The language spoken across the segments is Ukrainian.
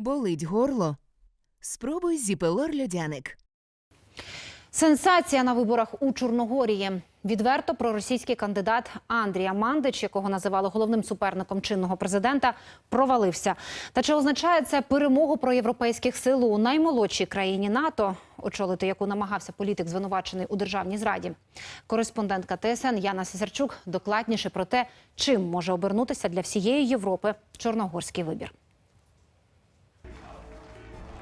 Болить горло? Спробуй зіпелор льодяник. Сенсація на виборах у Чорногорії. Відверто проросійський кандидат Андрій Мандич, якого називали головним суперником чинного президента, провалився. Та чи означає це перемогу проєвропейських сил у наймолодшій країні НАТО, очолити яку намагався політик, звинувачений у державній зраді? Кореспондентка ТСН Яна Сисарчук докладніше про те, чим може обернутися для всієї Європи чорногорський вибір.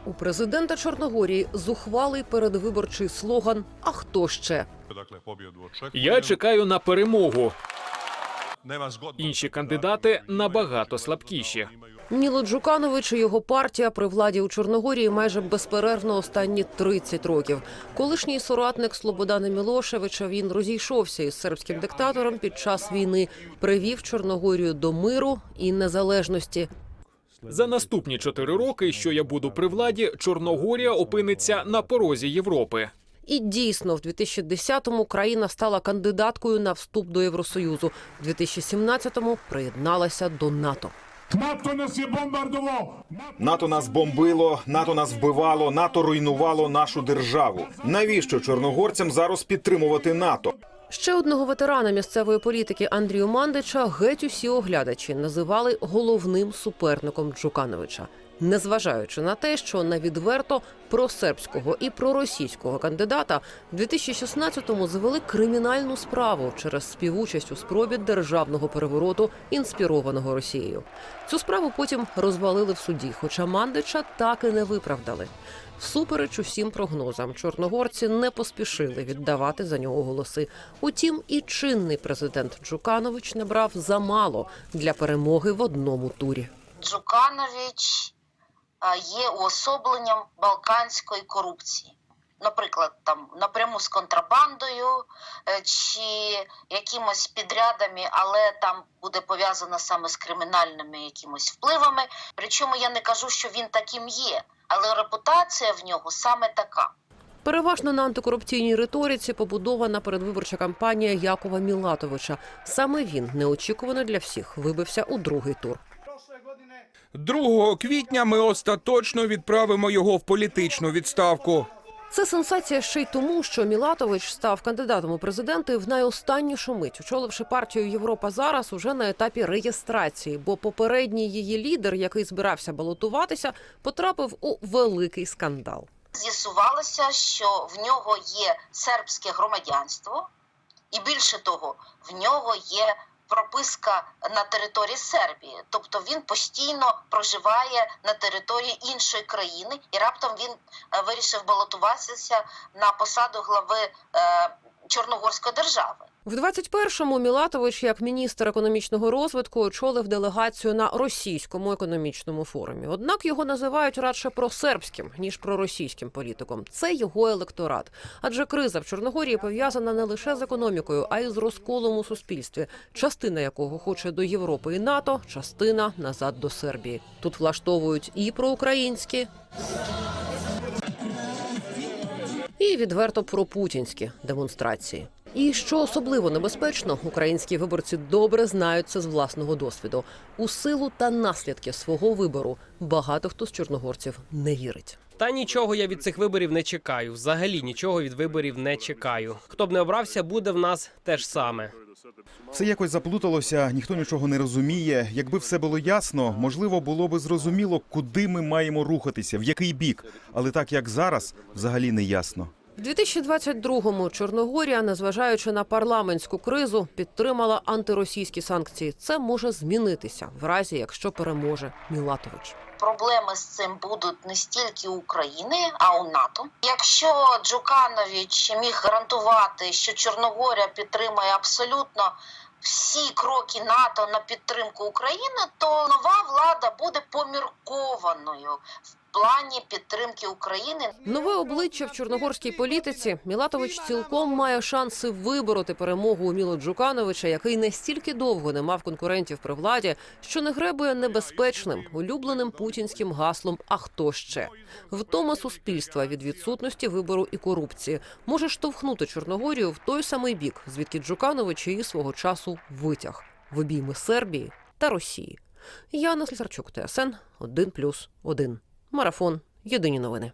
У президента Чорногорії зухвалий передвиборчий слоган А хто ще? Я чекаю на перемогу. Інші кандидати набагато слабкіші. Міло Джуканович і його партія при владі у Чорногорії майже безперервно останні 30 років. Колишній соратник Слободана Мілошевича він розійшовся із сербським диктатором під час війни, привів Чорногорію до миру і незалежності. За наступні чотири роки, що я буду при владі, Чорногорія опиниться на порозі Європи. І дійсно, в 2010-му країна стала кандидаткою на вступ до Євросоюзу. В 2017-му приєдналася до НАТО. НАТО нас є бомбардував. НАТО нас бомбило, НАТО нас вбивало, НАТО руйнувало нашу державу. Навіщо чорногорцям зараз підтримувати НАТО? Ще одного ветерана місцевої політики Андрію Мандича геть усі оглядачі називали головним суперником Джукановича, незважаючи на те, що на відверто просербського і проросійського кандидата в 2016-му завели кримінальну справу через співучасть у спробі державного перевороту, інспірованого Росією. Цю справу потім розвалили в суді, хоча Мандича так і не виправдали. Всупереч усім прогнозам, чорногорці не поспішили віддавати за нього голоси. Утім, і чинний президент Джуканович набрав замало для перемоги в одному турі. Джуканович є уособленням балканської корупції. Наприклад, там напряму з контрабандою е, чи якимось підрядами, але там буде пов'язано саме з кримінальними якимось впливами. Причому я не кажу, що він таким є, але репутація в нього саме така. Переважно на антикорупційній риториці побудована передвиборча кампанія Якова Мілатовича. Саме він неочікувано для всіх вибився у другий тур. 2 квітня ми остаточно відправимо його в політичну відставку. Це сенсація ще й тому, що Мілатович став кандидатом у президенти в найостаннішу мить, очоливши партію Європа зараз уже на етапі реєстрації, бо попередній її лідер, який збирався балотуватися, потрапив у великий скандал. З'ясувалося, що в нього є сербське громадянство, і більше того, в нього є прописка на території Сербії. Тобто він постійно проживає на території іншої країни, і раптом він е, вирішив балотуватися на посаду глави е, Чорногорської держави. В 21-му Мілатович, як міністр економічного розвитку, очолив делегацію на російському економічному форумі. Однак його називають радше просербським ніж проросійським політиком. Це його електорат. Адже криза в Чорногорії пов'язана не лише з економікою, а й з розколом у суспільстві, частина якого хоче до Європи і НАТО, частина назад до Сербії. Тут влаштовують і проукраїнські. І відверто пропутінські демонстрації. І що особливо небезпечно, українські виборці добре знають це з власного досвіду. У силу та наслідки свого вибору багато хто з чорногорців не вірить. Та нічого я від цих виборів не чекаю. Взагалі нічого від виборів не чекаю. Хто б не обрався, буде в нас те ж саме. Все якось заплуталося, ніхто нічого не розуміє. Якби все було ясно, можливо, було би зрозуміло, куди ми маємо рухатися, в який бік. Але так як зараз, взагалі не ясно. В 2022-му Чорногорія, незважаючи на парламентську кризу, підтримала антиросійські санкції. Це може змінитися в разі, якщо переможе Мілатович. Проблеми з цим будуть не стільки у України, а у НАТО. Якщо Джуканович міг гарантувати, що Чорногорія підтримує абсолютно всі кроки НАТО на підтримку України, то нова влада буде поміркованою в плані підтримки України. Нове обличчя в чорногорській політиці Мілатович цілком має шанси вибороти перемогу у Міло Джукановича, який настільки довго не мав конкурентів при владі, що не гребує небезпечним улюбленим путінським гаслом А хто ще втома суспільства від відсутності вибору і корупції може штовхнути Чорногорію в той самий бік, звідки Джуканович її свого часу витяг в обійми Сербії та Росії. Яна Слісарчук, ТСН 1+,1. Марафон. Єдині новини.